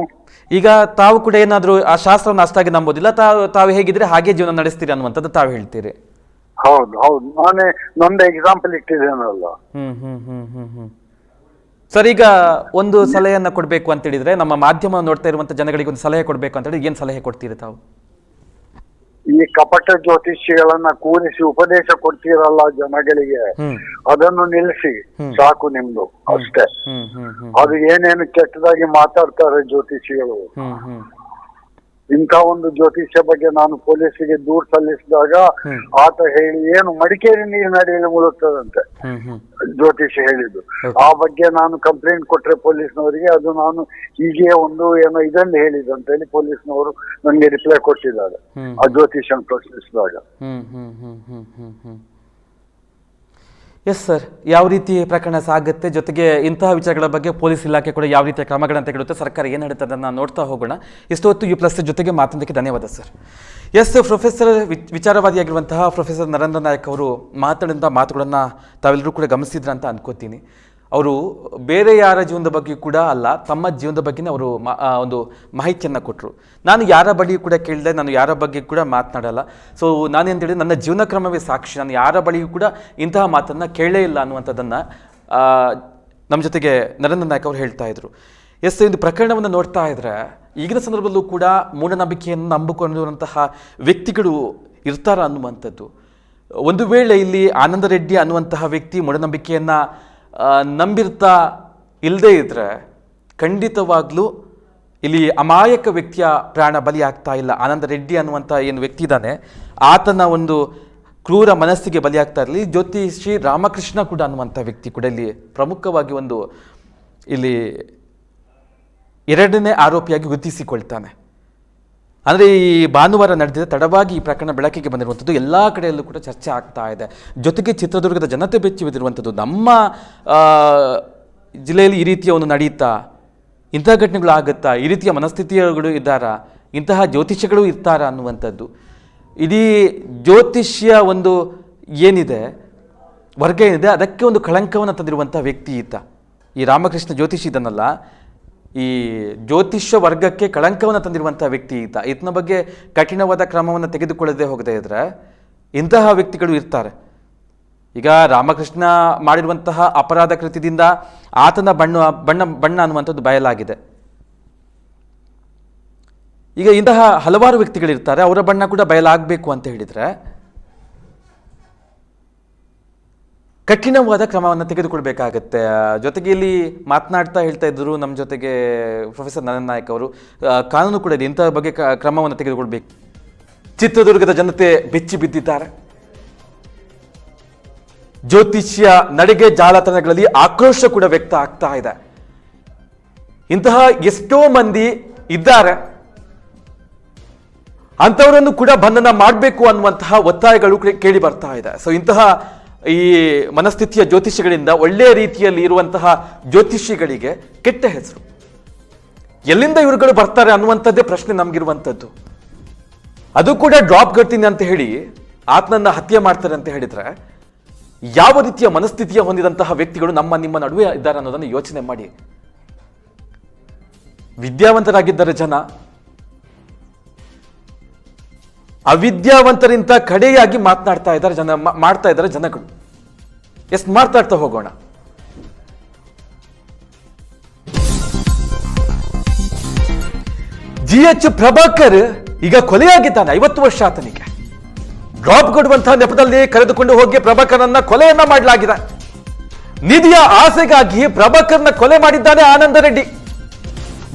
Speaker 1: ಈಗ ತಾವು ಕೂಡ ಏನಾದರೂ ಆ ಶಾಸ್ತ್ರವನ್ನು ಅಷ್ಟಾಗಿ ನಂಬೋದಿಲ್ಲ ತಾವು ತಾವು ಹೇಗಿದ್ರೆ ಹಾಗೆ ಜೀವನ ನಡೆಸ್ತೀರಿ ಅನ್ನುವಂಥದ್ದು ತಾವು ಹೇಳ್ತೀರಿ.
Speaker 3: ಹೌದು ಹೌದು. ನಾನೇ ನೊಂದು ಎಕ್ಸಾಂಪಲ್ ಇಟ್ಟಿದ್ದೇನಲ್ಲ.
Speaker 1: ಹ್ಮ್ ಹ್ಮ್ ಹ್ಮ್ ಹ್ಮ್ ಹ್ಮ್. ಸರ್ ಈಗ ಒಂದು ಸಲಹೆಯನ್ನ ಕೊಡಬೇಕು ಅಂತ ಹೇಳಿದ್ರೆ ನಮ್ಮ ಮಾಧ್ಯಮ ನೋಡ್ತಾ ಇರುವಂತ ಜನಗಳಿಗೆ ಒಂದು ಸಲಹೆ ಕೊಡಬೇಕು ಅಂತ ಹೇಳಿ ಏನು ಸಲಹೆ ಕೊಡ್ತೀರಿ ತಾವು?
Speaker 3: ಈ ಕಪಟ ಜ್ಯೋತಿಷಿಗಳನ್ನ ಕೂರಿಸಿ ಉಪದೇಶ ಕೊಡ್ತೀರಲ್ಲ ಜನಗಳಿಗೆ ಅದನ್ನು ನಿಲ್ಲಿಸಿ. ಸಾಕು ನಿಮ್ದು ಅಷ್ಟೇ. ಅದು ಏನೇನು ಕೆಟ್ಟದಾಗಿ ಮಾತಾಡ್ತಾರೆ ಜ್ಯೋತಿಷಿಗಳು ಇಂಥ ಒಂದು ಜ್ಯೋತಿಷ್ಯ ಬಗ್ಗೆ ನಾನು ಪೊಲೀಸಿಗೆ ದೂರು ಸಲ್ಲಿಸಿದಾಗ ಆತ ಹೇಳಿ ಏನು ಮಡಿಕೇರಿ ನೀರು ನಡೆಯಲು ಮುಳುಗ್ತದಂತೆ. ಜ್ಯೋತಿಷ್ಯ ಹೇಳಿದ್ದು. ಆ ಬಗ್ಗೆ ನಾನು ಕಂಪ್ಲೇಂಟ್ ಕೊಟ್ರೆ ಪೊಲೀಸ್ನವರಿಗೆ ಅದು ನಾನು ಹೀಗೆ ಒಂದು ಏನೋ ಇದನ್ನು ಹೇಳಿದ್ದು ಅಂತ ಹೇಳಿ ಪೊಲೀಸ್ನವರು ನನಗೆ ರಿಪ್ಲೈ ಕೊಟ್ಟಿದ್ದಾರೆ. ಆ ಜ್ಯೋತಿಷ್ಯನ ಪ್ರಶ್ನಿಸಿದಾಗ
Speaker 1: ಹ್ಮ್ ಹ್ಮ್ ಹ್ಮ್ ಹ್ಮ್ ಹ್ಮ್ ಹ್ಮ್ ಎಸ್ ಸರ್ ಯಾವ ರೀತಿ ಪ್ರಕರಣ ಸಾಗುತ್ತೆ? ಜೊತೆಗೆ ಇಂತಹ ವಿಚಾರಗಳ ಬಗ್ಗೆ ಪೊಲೀಸ್ ಇಲಾಖೆ ಕೂಡ ಯಾವ ರೀತಿಯ ಕ್ರಮಗಳನ್ನು ತೆಗೆಡುತ್ತೆ ಸರ್ಕಾರ ಏನು ಹೇಳುತ್ತೆ ಅದನ್ನು ನೋಡ್ತಾ ಹೋಗೋಣ. ಇಷ್ಟೊತ್ತು ಯು ಪ್ಲಸ್ ಜೊತೆಗೆ ಮಾತಾಡೋದಕ್ಕೆ ಧನ್ಯವಾದ ಸರ್ ಎಸ್ ಪ್ರೊಫೆಸರ್ ವಿಚಾರವಾದಿಯಾಗಿರುವಂತಹ ಪ್ರೊಫೆಸರ್ ನರೇಂದ್ರ ನಾಯಕ್ ಅವರು ಮಾತಾಡಿದಂಥ ಮಾತುಗಳನ್ನು ತಾವೆಲ್ಲರೂ ಕೂಡ ಗಮನಿಸಿದ್ರ ಅಂತ ಅನ್ಕೋತೀನಿ. ಅವರು ಬೇರೆ ಯಾರ ಜೀವನದ ಬಗ್ಗೆ ಕೂಡ ಅಲ್ಲ, ತಮ್ಮ ಜೀವನದ ಬಗ್ಗೆನೇ ಅವರು ಒಂದು ಮಾಹಿತಿಯನ್ನು ಕೊಟ್ಟರು ನಾನು ಯಾರ ಬಳಿ ಕೂಡ ಕೇಳಿದೆ, ನಾನು ಯಾರ ಬಗ್ಗೆ ಕೂಡ ಮಾತನಾಡಲ್ಲ. ಸೊ ಹೇಳಿದೆ ನನ್ನ ಜೀವನ ಕ್ರಮವೇ ಸಾಕ್ಷಿ. ನಾನು ಯಾರ ಬಳಿಯೂ ಕೂಡ ಇಂತಹ ಮಾತನ್ನು ಕೇಳೇ ಇಲ್ಲ ಅನ್ನುವಂಥದ್ದನ್ನು ನಮ್ಮ ಜೊತೆಗೆ ನರೇಂದ್ರ ನಾಯಕ್ ಅವರು ಹೇಳ್ತಾ ಇದ್ರು. ಎಸ್ ಒಂದು ಪ್ರಕರಣವನ್ನು ನೋಡ್ತಾ ಇದ್ರೆ, ಈಗಿನ ಸಂದರ್ಭದಲ್ಲೂ ಕೂಡ ಮೂಢನಂಬಿಕೆಯನ್ನು ನಂಬಿಕೊಂಡಿರುವಂತಹ ವ್ಯಕ್ತಿಗಳು ಇರ್ತಾರ ಅನ್ನುವಂಥದ್ದು. ಒಂದು ವೇಳೆ ಇಲ್ಲಿ ಆನಂದ ರೆಡ್ಡಿ ಅನ್ನುವಂತಹ ವ್ಯಕ್ತಿ ಮೂಢನಂಬಿಕೆಯನ್ನು ನಂಬಿರ್ತಾ ಇಲ್ಲದೇ ಇದ್ದರೆ ಖಂಡಿತವಾಗ್ಲೂ ಇಲ್ಲಿ ಅಮಾಯಕ ವ್ಯಕ್ತಿಯ ಪ್ರಾಣ ಬಲಿಯಾಗ್ತಾ ಇಲ್ಲ. ಆನಂದ ರೆಡ್ಡಿ ಅನ್ನುವಂಥ ಏನು ವ್ಯಕ್ತಿ ಇದ್ದಾನೆ, ಆತನ ಒಂದು ಕ್ರೂರ ಮನಸ್ಸಿಗೆ ಬಲಿಯಾಗ್ತಾ ಇರಲಿ. ಜ್ಯೋತಿಷಿ ರಾಮಕೃಷ್ಣ ಕೂಡ ಅನ್ನುವಂಥ ವ್ಯಕ್ತಿ ಕೂಡ ಇಲ್ಲಿ ಪ್ರಮುಖವಾಗಿ ಒಂದು ಇಲ್ಲಿ ಎರಡನೇ ಆರೋಪಿಯಾಗಿ ಗುರುತಿಸಿಕೊಳ್ತಾನೆ. ಅಂದರೆ ಈ ಭಾನುವಾರ ನಡೆದಿದೆ ತಡವಾಗಿ ಈ ಪ್ರಕರಣ ಬೆಳಕಿಗೆ ಬಂದಿರುವಂಥದ್ದು ಎಲ್ಲ ಕಡೆಯಲ್ಲೂ ಕೂಡ ಚರ್ಚೆ ಆಗ್ತಾ ಇದೆ. ಜೊತೆಗೆ ಚಿತ್ರದುರ್ಗದ ಜನತೆ ಬೆಚ್ಚಿ ಬಿದ್ದಿರುವಂಥದ್ದು ನಮ್ಮ ಜಿಲ್ಲೆಯಲ್ಲಿ ಈ ರೀತಿಯ ಒಂದು ನಡೀತಾ, ಇಂತಹ ಘಟನೆಗಳು ಆಗುತ್ತಾ, ಈ ರೀತಿಯ ಮನಸ್ಥಿತಿಗಳು ಇದ್ದಾರಾ, ಇಂತಹ ಜ್ಯೋತಿಷ್ಯಗಳು ಇರ್ತಾರಾ ಅನ್ನುವಂಥದ್ದು. ಇಡೀ ಜ್ಯೋತಿಷ್ಯ ಒಂದು ಏನಿದೆ ವರ್ಗ ಏನಿದೆ ಅದಕ್ಕೆ ಒಂದು ಕಳಂಕವನ್ನು ತಂದಿರುವಂಥ ವ್ಯಕ್ತಿ ಈತ. ಈ ರಾಮಕೃಷ್ಣ ಜ್ಯೋತಿಷಿ ಇದನ್ನಲ್ಲ ಈ ಜ್ಯೋತಿಷ್ಯ ವರ್ಗಕ್ಕೆ ಕಳಂಕವನ್ನು ತಂದಿರುವಂತಹ ವ್ಯಕ್ತಿ ಈತ. ಈತನ ಬಗ್ಗೆ ಕಠಿಣವಾದ ಕ್ರಮವನ್ನು ತೆಗೆದುಕೊಳ್ಳದೆ ಹೋಗದೇ ಇದ್ರೆ ಇಂತಹ ವ್ಯಕ್ತಿಗಳು ಇರ್ತಾರೆ. ಈಗ ರಾಮಕೃಷ್ಣ ಮಾಡಿರುವಂತಹ ಅಪರಾಧ ಕೃತ್ಯದಿಂದ ಆತನ ಬಣ್ಣ ಬಣ್ಣ ಬಣ್ಣ ಅನ್ನುವಂಥದ್ದು ಬಯಲಾಗಿದೆ. ಈಗ ಇಂತಹ ಹಲವಾರು ವ್ಯಕ್ತಿಗಳಿರ್ತಾರೆ, ಅವರ ಬಣ್ಣ ಕೂಡ ಬಯಲಾಗಬೇಕು ಅಂತ ಹೇಳಿದ್ರೆ ಕಠಿಣವಾದ ಕ್ರಮವನ್ನು ತೆಗೆದುಕೊಳ್ಬೇಕಾಗತ್ತೆ. ಜೊತೆಗೆ ಇಲ್ಲಿ ಮಾತನಾಡ್ತಾ ಹೇಳ್ತಾ ಇದ್ದರು ನಮ್ಮ ಜೊತೆಗೆ ಪ್ರೊಫೆಸರ್ ನರನ್ ನಾಯಕ್ ಅವರು. ಕಾನೂನು ಕೂಡ ಇದೆ ಇಂಥ ಬಗ್ಗೆ ಕ್ರಮವನ್ನು ತೆಗೆದುಕೊಳ್ಬೇಕು. ಚಿತ್ರದುರ್ಗದ ಜನತೆ ಬೆಚ್ಚಿ ಬಿದ್ದಿದ್ದಾರೆ. ಜ್ಯೋತಿಷ್ಯ ನಡಿಗೆ ಜಾಲತಾಣಗಳಲ್ಲಿ ಆಕ್ರೋಶ ಕೂಡ ವ್ಯಕ್ತ ಆಗ್ತಾ ಇದೆ. ಇಂತಹ ಎಷ್ಟೋ ಮಂದಿ ಇದ್ದಾರೆ. ಅಂಥವರನ್ನು ಕೂಡ ಬಂಧನ ಮಾಡಬೇಕು ಅನ್ನುವಂತಹ ಒತ್ತಾಯಗಳು ಕೇಳಿ ಬರ್ತಾ ಇದೆ. ಸೊ ಇಂತಹ ಈ ಮನಸ್ಥಿತಿಯ ಜ್ಯೋತಿಷಿಗಳಿಂದ ಒಳ್ಳೆಯ ರೀತಿಯಲ್ಲಿ ಇರುವಂತಹ ಜ್ಯೋತಿಷಿಗಳಿಗೆ ಕೆಟ್ಟ ಹೆಸರು. ಎಲ್ಲಿಂದ ಇವರುಗಳು ಬರ್ತಾರೆ ಅನ್ನುವಂಥದ್ದೇ ಪ್ರಶ್ನೆ ನಮಗಿರುವಂಥದ್ದು. ಅದು ಕೂಡ ಡ್ರಾಪ್ ಗಡ್ತೀನಿ ಅಂತ ಹೇಳಿ ಆತ್ಮನ್ನ ಹತ್ಯೆ ಮಾಡ್ತಾರೆ ಅಂತ ಹೇಳಿದ್ರೆ ಯಾವ ರೀತಿಯ ಮನಸ್ಥಿತಿಯ ಹೊಂದಿದಂತಹ ವ್ಯಕ್ತಿಗಳು ನಮ್ಮ ನಿಮ್ಮ ನಡುವೆ ಇದ್ದಾರೆ ಅನ್ನೋದನ್ನು ಯೋಚನೆ ಮಾಡಿ. ವಿದ್ಯಾವಂತರಾಗಿದ್ದಾರೆ ಜನ ಅವಿದ್ಯಾವಂತರಿಂದ ಕಡೆಯಾಗಿ ಮಾತನಾಡ್ತಾ ಇದ್ದಾರೆ ಜನ ಮಾಡ್ತಾ ಇದ್ದಾರೆ ಜನಗಳು. ಎಸ್ ಮಾತಾಡ್ತಾ ಹೋಗೋಣ. ಜಿ ಎಚ್ ಪ್ರಭಾಕರ್ ಈಗ ಕೊಲೆಯಾಗಿದ್ದಾನೆ, ಐವತ್ತು ವರ್ಷ ಆತನಿಗೆ. ಡ್ರಾಪ್ ಕೊಡುವಂತಹ ನೆಪದಲ್ಲಿ ಕರೆದುಕೊಂಡು ಹೋಗಿ ಪ್ರಭಾಕರನ್ನ ಕೊಲೆಯನ್ನ ಮಾಡಲಾಗಿದೆ. ನಿಧಿಯ ಆಸೆಗಾಗಿ ಪ್ರಭಾಕರ್ನ ಕೊಲೆ ಮಾಡಿದ್ದಾನೆ ಆನಂದ ರೆಡ್ಡಿ.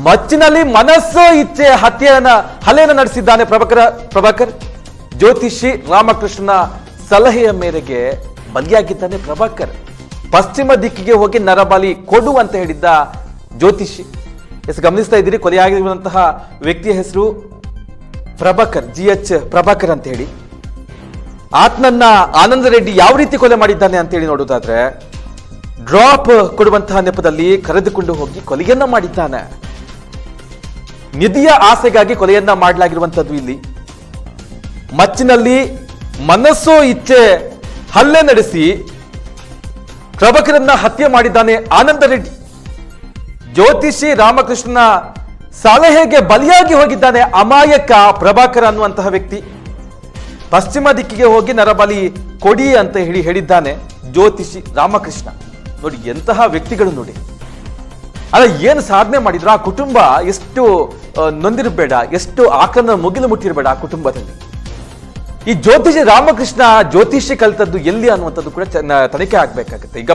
Speaker 1: ಮಚ್ಚಿನಲ್ಲಿ ಮನಸ್ಸು, ಇಚ್ಛೆ, ಹತ್ಯೆಯನ್ನ ಹಲೆಯನ್ನು ನಡೆಸಿದ್ದಾನೆ ಪ್ರಭಾಕರ, ಪ್ರಭಾಕರ್. ಜ್ಯೋತಿಷಿ ರಾಮಕೃಷ್ಣನ ಸಲಹೆಯ ಮೇರೆಗೆ ಬಲಿಯಾಗಿದ್ದಾನೆ ಪ್ರಭಾಕರ್. ಪಶ್ಚಿಮ ದಿಕ್ಕಿಗೆ ಹೋಗಿ ನರಬಲಿ ಕೊಡು ಅಂತ ಹೇಳಿದ್ದ ಜ್ಯೋತಿಷಿ. ಎಸ್, ಗಮನಿಸ್ತಾ ಇದ್ದೀರಿ, ಕೊಲೆಯಾಗಿರುವಂತಹ ವ್ಯಕ್ತಿಯ ಹೆಸರು ಪ್ರಭಾಕರ್, ಜಿ ಎಚ್ ಪ್ರಭಾಕರ್ ಅಂತ ಹೇಳಿ. ಆತ್ನನ್ನ ಆನಂದ ರೆಡ್ಡಿ ಯಾವ ರೀತಿ ಕೊಲೆ ಮಾಡಿದ್ದಾನೆ ಅಂತ ಹೇಳಿ ನೋಡೋದಾದ್ರೆ, ಡ್ರಾಪ್ ಕೊಡುವಂತಹ ನೆಪದಲ್ಲಿ ಕರೆದುಕೊಂಡು ಹೋಗಿ ಕೊಲೆಯನ್ನ ಮಾಡಿದ್ದಾನೆ. ನಿಧಿಯ ಆಸೆಗಾಗಿ ಕೊಲೆಯನ್ನ ಮಾಡಲಾಗಿರುವಂತದ್ದು ಇಲ್ಲಿ. ಮಚ್ಚಿನಲ್ಲಿ ಮನಸ್ಸೋ ಇಚ್ಛೆ ಹಲ್ಲೆ ನಡೆಸಿ ಪ್ರಭಕರನ್ನ ಹತ್ಯೆ ಮಾಡಿದ್ದಾನೆ ಆನಂದ ರೆಡ್ಡಿ. ಜ್ಯೋತಿಷಿ ರಾಮಕೃಷ್ಣನ ಸಲಹೆಗೆ ಬಲಿಯಾಗಿ ಹೋಗಿದ್ದಾನೆ ಅಮಾಯಕ ಪ್ರಭಾಕರ ಅನ್ನುವಂತಹ ವ್ಯಕ್ತಿ. ಪಶ್ಚಿಮ ದಿಕ್ಕಿಗೆ ಹೋಗಿ ನರಬಲಿ ಕೊಡಿ ಅಂತ ಹೇಳಿ ಹೇಳಿದ್ದಾನೆ ಜ್ಯೋತಿಷಿ ರಾಮಕೃಷ್ಣ. ನೋಡಿ ಎಂತಹ ವ್ಯಕ್ತಿಗಳು ನೋಡಿ. ಅಲ್ಲ, ಏನು ಸಾಧನೆ ಮಾಡಿದ್ರು? ಆ ಕುಟುಂಬ ಎಷ್ಟು ನೊಂದಿರಬೇಡ, ಎಷ್ಟು ಆಕನ ಮುಗಿಲು ಮುಟ್ಟಿರಬೇಡ ಆ ಕುಟುಂಬದಲ್ಲಿ. ಈ ಜ್ಯೋತಿಷಿ ರಾಮಕೃಷ್ಣ ಜ್ಯೋತಿಷಿ ಕಲಿತದ್ದು ಎಲ್ಲಿ ಅನ್ನುವಂಥದ್ದು ಕೂಡ ತನಿಖೆ ಆಗ್ಬೇಕಾಗುತ್ತೆ. ಈಗ